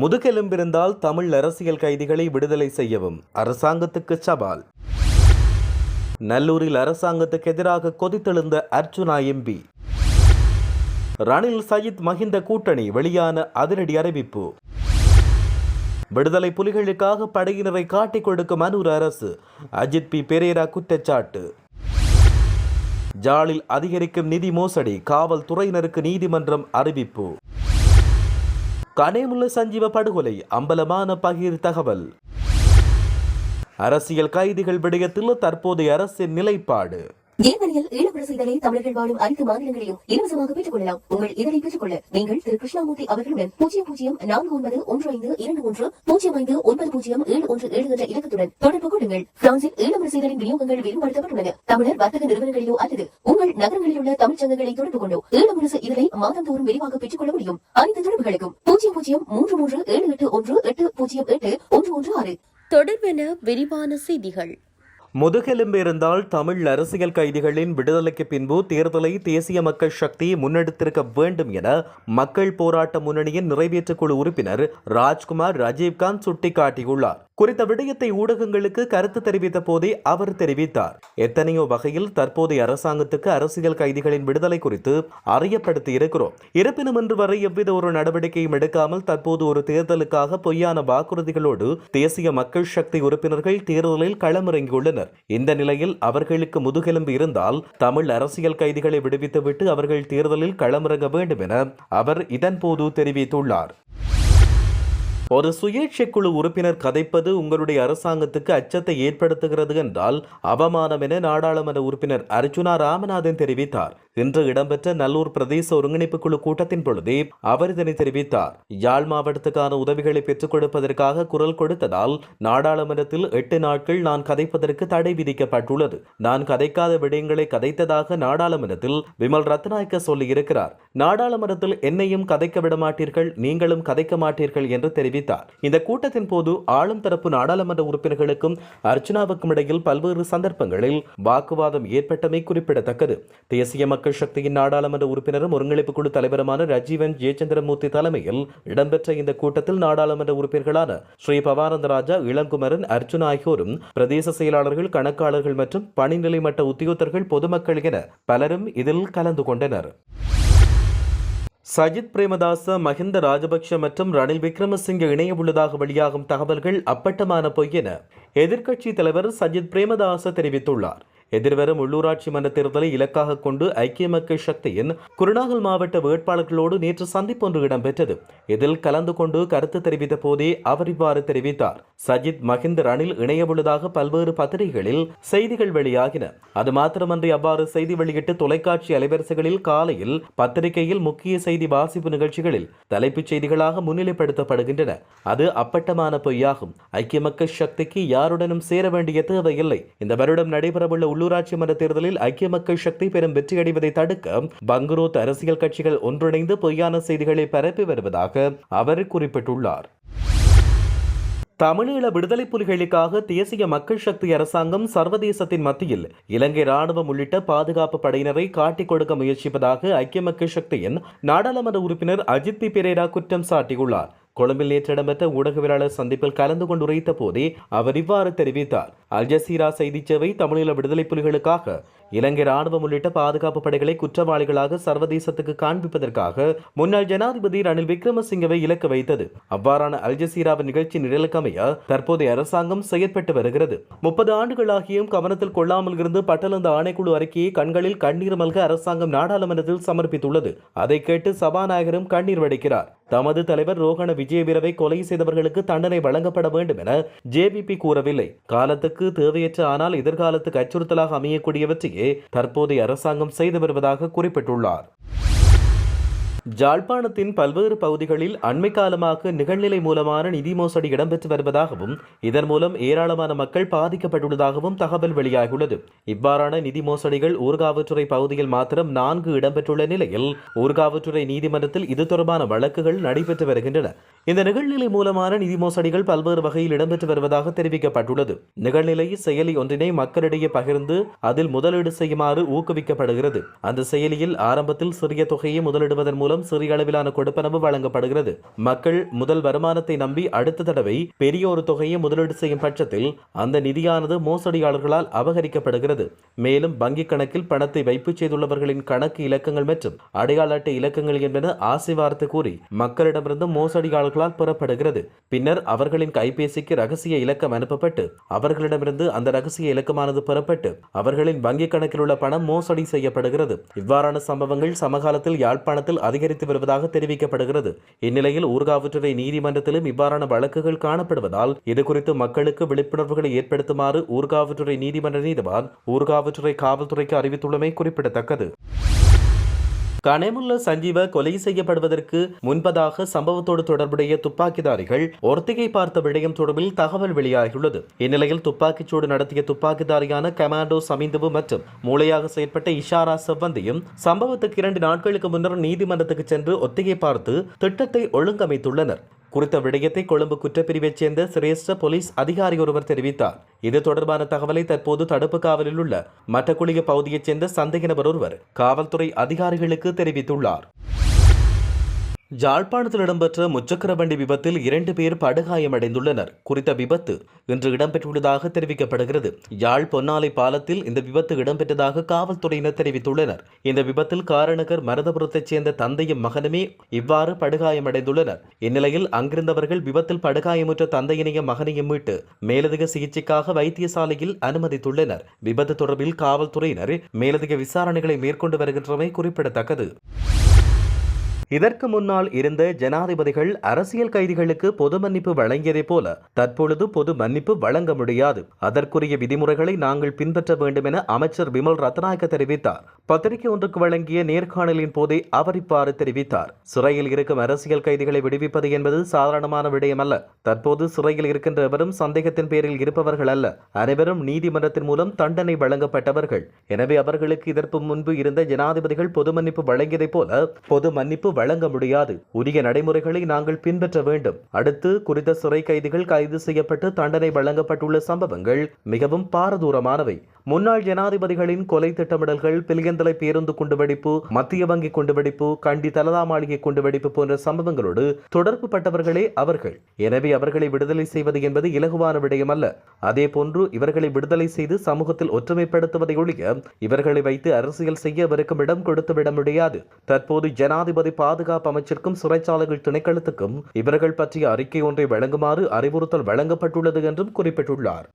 முதுகெலும்பிருந்தால் தமிழ் அரசியல் கைதிகளை விடுதலை செய்யவும் அரசாங்கத்துக்கு சவால். நல்லூரில் அரசாங்கத்துக்கு எதிராக கொதித்தெழுந்த அர்ச்சுனா எம்பி. ரணில் சயித் மஹிந்த கூட்டணி வெளியான அதிரடி அறிவிப்பு. விடுதலை புலிகளுக்காக படையினரை காட்டிக் கொடுக்கும் அனூர் அரசு அஜித் பி. பெரேரா குற்றச்சாட்டு. ஜாலில் அதிகரிக்கும் நிதி மோசடி காவல்துறையினருக்கு நீதிமன்றம் அறிவிப்பு. கனேமுல்ல சஞ்சீவ படுகொலை அம்பலமான பகிர் தகவல். அரசியல் கைதிகள் விடயத்தில் தற்போதைய அரசின் நிலைப்பாடு. ஜெர்மனியில் ஈடுபட செய்தலை தமிழர்கள் வாழும் அனைத்து மாநிலங்களையும் இலவசமாக பெற்றுக் கொள்ளலாம் உங்கள் இதனை பெற்றுக் கொள்ள நீங்கள் திரு. கிருஷ்ணாமூர்த்தி அவர்களுடன் பூஜ்ஜியம் பூஜ்ஜியம் நான்கு ஒன்பது ஒன்று ஐந்து இரண்டு ஒன்று பூஜ்ஜியம் ஐந்து ஒன்பது பூஜ்ஜியம் ஏழு ஒன்று ஏழு என்ற இலக்கத்துடன் தொடர்பு கொள்ளுங்கள். பிரான்சில் ஈழப்பட செய்தலின் விநியோகங்கள் விரிவுபடுத்தப்பட்டுள்ளன தமிழர் வர்த்தக நிறுவனங்களிலோ அல்லது உங்கள் நகரங்களில் உள்ள தமிழ்ச் சங்கங்களை தொடர்பு கொண்டோ ஈழமுரசு இதனை மாதந்தோறும் விரிவாக பெற்றுக் கொள்ள முடியும். அனைத்து தொடர்புகளுக்கும் பூஜ்ஜியம் பூஜ்ஜியம் மூன்று மூன்று ஏழு எட்டு ஒன்று எட்டு பூஜ்ஜியம் எட்டு ஒன்று ஒன்று ஆறு. தொடர்பென விரிவான செய்திகள். முதுகெலும்பு இருந்தால் தமிழ் அரசியல் கைதிகளின் விடுதலைக்கு பின்பு தேர்தலை தேசிய மக்கள் சக்தி முன்னெடுத்திருக்க வேண்டும் என மக்கள் போராட்ட முன்னணியின் நிறைவேற்றுக் குழு உறுப்பினர் ராஜ்குமார் ராஜீவ்காந்த் சுட்டிக்காட்டியுள்ளார். குறித்த விடயத்தை ஊடகங்களுக்கு கருத்து தெரிவித்த போதே அவர் தெரிவித்தார். எத்தனையோ வகையில் தற்போதைய அரசாங்கத்துக்கு அரசியல் கைதிகளின் விடுதலை குறித்து அறியப்படுத்தி இருக்கிறோம். இருப்பினும் இன்று வரை எவ்வித ஒரு நடவடிக்கையும் எடுக்காமல் தற்போது ஒரு தேர்தலுக்காக பொய்யான வாக்குறுதிகளோடு தேசிய மக்கள் சக்தி உறுப்பினர்கள் தேர்தலில் களமிறங்கியுள்ளனர். இந்த நிலையில் அவர்களுக்கு முதுகெலும்பு இருந்தால் தமிழ் அரசியல் கைதிகளை விடுவித்துவிட்டு அவர்கள் தேர்தலில் களமிறங்க வேண்டும் என அவர் இதன்போது தெரிவித்துள்ளார். ஒரு சுயேட்சை குழு உறுப்பினர் கதைப்பது உங்களுடைய அரசாங்கத்துக்கு அச்சத்தை ஏற்படுத்துகிறது என்றால் அவமானம் என நாடாளுமன்ற உறுப்பினர் அர்ஜுனா ராமநாதன் தெரிவித்தார். இன்று இடம்பெற்ற நல்லூர் பிரதேச ஒருங்கிணைப்பு குழு கூட்டத்தின் பொழுது அவர் இதனை தெரிவித்தார். யாழ் மாவட்டத்துக்கான உதவிகளை பெற்றுக் கொடுப்பதற்காக குரல் கொடுத்ததால் நாடாளுமன்றத்தில் எட்டு நாட்கள் நான் கதைப்பதற்கு தடை விதிக்கப்பட்டுள்ளது. நான் கதைக்காத விடயங்களை கதைத்ததாக நாடாளுமன்றத்தில் விமல் ரத்நாயக்க சொல்லியிருக்கிறார். நாடாளுமன்றத்தில் என்னையும் கதைக்க விட மாட்டீர்கள் நீங்களும் கதைக்க மாட்டீர்கள் என்று தெரிவித்தார். இந்த கூட்டத்தின் போது ஆளும் தரப்பு நாடாளுமன்ற உறுப்பினர்களுக்கும் அர்ச்சனாவுக்கும் இடையில் பல்வேறு சந்தர்ப்பங்களில் வாக்குவாதம் ஏற்பட்டமை குறிப்பிடத்தக்கது. தேசிய மக்கள் சக்தியின் நாடாளுமன்ற உறுப்பினரும் ஒருங்கிணைப்பு குழு தலைவருமான ரஜீவன் ஜெயச்சந்திரமூர்த்தி தலைமையில் இடம்பெற்ற இந்த கூட்டத்தில் நாடாளுமன்ற உறுப்பினர்களான ஸ்ரீ பவானந்த ராஜா இளங்குமரன் அர்ஜுன் ஆகியோரும் பிரதேச செயலாளர்கள் கணக்காளர்கள் மற்றும் பணிநிலை மட்ட உத்தியோகத்தர்கள் பொதுமக்கள் என பலரும் இதில் கலந்து கொண்டனர். சஜித் பிரேமதாச மஹிந்த ராஜபக்ஷ மற்றும் ரணில் விக்ரமசிங்க இணைய உள்ளதாக வெளியாகும் தகவல்கள் அப்பட்டமான பொய் என எதிர்க்கட்சி தலைவர் சஜித் பிரேமதாச தெரிவித்துள்ளார். எதிர்வரும் உள்ளூராட்சி மன்ற தேர்தலை இலக்காக கொண்டு ஐக்கிய மக்கள் சக்தியின் குருநாகல் மாவட்ட வேட்பாளர்களோடு நேற்று சந்திப்பு ஒன்று இடம்பெற்றது. இதில் கலந்து கொண்டு கருத்து தெரிவித்த போதே அவர் இவ்வாறு தெரிவித்தார். சஜித் மஹிந்த ரணில் இணையவுள்ளதாக பல்வேறு பத்திரிகைகளில் செய்திகள் வெளியாகின. அது மாத்திரமன்றி அவ்வாறு செய்தி வெளியிட்டு தொலைக்காட்சி அலைவரிசைகளில் காலையில் பத்திரிகையில் முக்கிய செய்தி வாசிப்பு நிகழ்ச்சிகளில் தலைப்புச் செய்திகளாக முன்னிலைப்படுத்தப்படுகின்றன. அது அப்பட்டமான பொய்யாகும். ஐக்கிய மக்கள் சக்திக்கு யாருடனும் சேர வேண்டிய தேவையில்லை. இந்த வருடம் நடைபெறவுள்ள உள்ளூராட்சி மன்ற தேர்தலில் ஐக்கிய மக்கள் சக்தி பெரும் வெற்றியடைவதை தடுக்க பங்குரோத் அரசியல் கட்சிகள் ஒன்றிணைந்து பொய்யான செய்திகளை பரப்பி வருவதாக அவர் குறிப்பிட்டுள்ளார். தமிழீழ விடுதலை புலிகளுக்காக தேசிய மக்கள் சக்தி அரசாங்கம் சர்வதேசத்தின் மத்தியில் இலங்கை ராணுவம் உள்ளிட்ட பாதுகாப்பு படையினரை காட்டிக் கொடுக்க முயற்சிப்பதாக ஐக்கிய மக்கள் சக்தியின் நாடாளுமன்ற உறுப்பினர் அஜித் பி. பெரேரா குற்றம் சாட்டியுள்ளார். கொழும்பில் நேற்று இடம்பெற்ற ஊடகவியலாளர் சந்திப்பில் கலந்து கொண்டு உரைத்த போதே அவர் இவ்வாறு தெரிவித்தார். அல் ஜசீரா செய்திச் சேவை தமிழீழ விடுதலை புலிகளுக்காக இலங்கை ராணுவம் உள்ளிட்ட பாதுகாப்பு படைகளை குற்றவாளிகளாக சர்வதேசத்துக்கு காண்பிப்பதற்காக முன்னாள் ஜனாதிபதி ரணில் விக்ரமசிங்கவை இலக்கு வைத்தது. அவ்வாறான அல்ஜசீராவின் நிகழ்ச்சி நிரலுக்கமைய தற்போதைய அரசாங்கம் செயற்பட்டு வருகிறது. முப்பது ஆண்டுகளாகியும் கவனத்தில் கொள்ளாமல் இருந்து பட்டலந்த ஆணைக்குழு அறிக்கையை கண்களில் கண்ணீர் மல்க அரசாங்கம் நாடாளுமன்றத்தில் சமர்ப்பித்துள்ளது. அதை கேட்டு சபாநாயகரும் கண்ணீர் வடிக்கிறார். தமது தலைவர் ரோகண விஜயவீரவை கொலை செய்தவர்களுக்கு தண்டனை வழங்கப்பட வேண்டும் என ஜேபிபி கூறவில்லை. காலத்துக்கு தேவையற்ற ஆனால் எதிர்காலத்துக்கு அச்சுறுத்தலாக அமையக்கூடியவற்றையே தற்போதைய அரசாங்கம் செய்து வருவதாக குறிப்பிட்டுள்ளார். ஜாழ்ப்பாணத்தின் பல்வேறு பகுதிகளில் அண்மை காலமாக நிகழ்நிலை மூலமான நிதி மோசடி இடம்பெற்று வருவதாகவும் இதன் மூலம் ஏராளமான மக்கள் பாதிக்கப்பட்டுள்ளதாகவும் தகவல் வெளியாகியுள்ளது. இவ்வாறான நிதி மோசடிகள் ஊர்காவற்றுறை பகுதியில் மாத்திரம் நான்கு இடம்பெற்றுள்ள நிலையில் ஊர்காவற்றுறை நீதிமன்றத்தில் இது தொடர்பான வழக்குகள் நடைபெற்று வருகின்றன. இந்த நிகழ்நிலை மூலமான நிதி மோசடிகள் பல்வேறு வகையில் இடம்பெற்று வருவதாக தெரிவிக்கப்பட்டுள்ளது. நிகழ்நிலை செயலி ஒன்றினை மக்களிடையே பகிர்ந்து அதில் முதலீடு செய்யுமாறு ஊக்குவிக்கப்படுகிறது. அந்த செயலியில் ஆரம்பத்தில் சிறிய தொகையை முதலிடுவதன் மூலம் சிறிய அளவிலான கொடுப்பனவு வழங்கப்படுகிறது. மக்கள் முதல் வருமானத்தை நம்பி அடுத்த தடவை பெரிய ஒரு தொகையை முதலீடு செய்யும் பட்சத்தில் அந்த நிதியானது மோசடியாளர்களால் அபகரிக்கப்படுகிறது. மேலும் வங்கிக் கணக்கில் பணத்தை வைப்பு செய்துள்ளவர்களின் கணக்கு இலக்கங்கள் மற்றும் அடையாள அட்டை இலக்கங்கள் என்பன ஆசை வார்த்தை கூறி மக்களிடமிருந்து அவர்களால் பெறப்படுகிறது. பின்னர் அவர்களின் கைபேசிக்கு ரகசிய இலக்கம் அனுப்பப்பட்டு அவர்களிடமிருந்து அந்த ரகசிய இலக்கமானது பெறப்பட்டு அவர்களின் வங்கிக் கணக்கில் உள்ள பணம் மோசடி செய்யப்படுகிறது. இவ்வாறான சம்பவங்கள் சமகாலத்தில் யாழ்ப்பாணத்தில் அதிகரித்து வருவதாக தெரிவிக்கப்படுகிறது. இந்நிலையில் ஊர்காவற்றுறை நீதிமன்றத்திலும் இவ்வாறான வழக்குகள் காணப்படுவதால் இதுகுறித்து மக்களுக்கு விழிப்புணர்வுகளை ஏற்படுத்துமாறு ஊர்காவற்றுறை நீதிமன்ற நீதிவான் ஊர்காவற்றுறை காவல்துறைக்கு அறிவித்துள்ளமை குறிப்பிடத்தக்கது. கனேமுல்ல சஞ்சீவ கொலை செய்யப்படுவதற்கு முன்பதாக சம்பவத்தோடு தொடர்புடைய துப்பாக்கிதாரிகள் ஒருத்திகை பார்த்த விடயம் தொடர்பில் தகவல் வெளியாகியுள்ளது. இந்நிலையில் துப்பாக்கிச்சூடு நடத்திய துப்பாக்கிதாரியான கமாண்டோ சமீந்துவு மற்றும் மூளையாக செயற்பட்ட இஷாரா செவ்வந்தியும் சம்பவத்துக்கு இரண்டு நாட்களுக்கு முன்னர் நீதிமன்றத்துக்கு சென்று ஒத்திகை பார்த்து திட்டத்தை ஒழுங்கமைத்துள்ளனர். குறித்த விடயத்தை கொழும்பு குற்றப்பிரிவைச் சேர்ந்த சிரேஷ்ட போலீஸ் அதிகாரி ஒருவர் தெரிவித்தார். இது தொடர்பான தகவலை தற்போது தடுப்பு காவலில் உள்ள மட்டக்குளிய பகுதியைச் சேர்ந்த சந்தேக நபர் ஒருவர் காவல்துறை அதிகாரிகளுக்கு தெரிவித்துள்ளார். ஜாழ்ப்பாணத்தில் இடம்பெற்ற முச்சக்கர வண்டி விபத்தில் இரண்டு பேர் படுகாயமடைந்துள்ளனர். குறித்த விபத்து இன்று இடம்பெற்றுள்ளதாக தெரிவிக்கப்படுகிறது. யாழ் பொன்னாலை பாலத்தில் இந்த விபத்து இடம்பெற்றதாக காவல்துறையினர் தெரிவித்துள்ளனர். இந்த விபத்தில் காரணகர் மருதபுரத்தைச் சேர்ந்த தந்தையும் மகனுமே இவ்வாறு படுகாயமடைந்துள்ளனர். இந்நிலையில் அங்கிருந்தவர்கள் விபத்தில் படுகாயமுற்ற தந்தையினையும் மகனையும் மீட்டு மேலதிக சிகிச்சைக்காக வைத்தியசாலையில் அனுமதித்துள்ளனர். விபத்து தொடர்பில் காவல்துறையினர் மேலதிக விசாரணைகளை மேற்கொண்டு வருகின்றமை குறிப்பிடத்தக்கது. இதற்கு முன்னால் இருந்த ஜனாதிபதிகள் அரசியல் கைதிகளுக்கு பொது மன்னிப்பு வழங்கியதைப் போல தற்பொழுது பொது மன்னிப்பு வழங்க முடியாது. அதற்குரிய விதிமுறைகளை நாங்கள் பின்பற்ற வேண்டும் என அமைச்சர் விமல் ரத்நாயக்க தெரிவித்தார். பத்திரிகை ஒன்றுக்கு வழங்கிய நேர்காணலின் போதே அவர் இவ்வாறு தெரிவித்தார். சிறையில் இருக்கும் அரசியல் கைதிகளை விடுவிப்பது என்பது சாதாரணமான விடயமல்ல. தற்போது சிறையில் இருக்கின்ற எவரும் சந்தேகத்தின் பேரில் இருப்பவர்கள் அல்ல. அனைவரும் நீதிமன்றத்தின் மூலம் தண்டனை வழங்கப்பட்டவர்கள். எனவே அவர்களுக்கு இதற்கு முன்பு இருந்த ஜனாதிபதிகள் பொது மன்னிப்பு வழங்கியதைப் போல பொது மன்னிப்பு வழங்க முடியாது. உரிய நடைமுறைகளை நாங்கள் பின்பற்ற வேண்டும். அடுத்து குறித்த சிறை கைதிகள் கைது செய்யப்பட்டு தண்டனை வழங்கப்பட்டுள்ள சம்பவங்கள் மிகவும் பாரதூரமானவை. முன்னாள் ஜனாதிபதிகளின் கொலை திட்டமிடல்கள் பிலியந்தலை பேருந்து குண்டுவெடிப்பு மத்திய வங்கி குண்டுவெடிப்பு கண்டி தலதா மாளிகை குண்டுவெடிப்பு போன்ற சம்பவங்களோடு தொடர்பு பட்டவர்களே அவர்கள். எனவே அவர்களை விடுதலை செய்வது என்பது இலகுவான விடயம் அல்ல அதே போன்று இவர்களை விடுதலை செய்து சமூகத்தில் ஒற்றுமைப்படுத்துவதை ஒழிய இவர்களை வைத்து அரசியல் செய்ய அவருக்கும் இடம் கொடுத்துவிட முடியாது. தற்போது ஜனாதிபதி பாதுகாப்பு அமைச்சிற்கும் சிறைச்சாலைகள் திணைக்களத்துக்கும் இவர்கள் பற்றிய அறிக்கை ஒன்றை வழங்குமாறு அறிவுறுத்தல் வழங்கப்பட்டுள்ளது என்றும் குறிப்பிட்டுள்ளார்.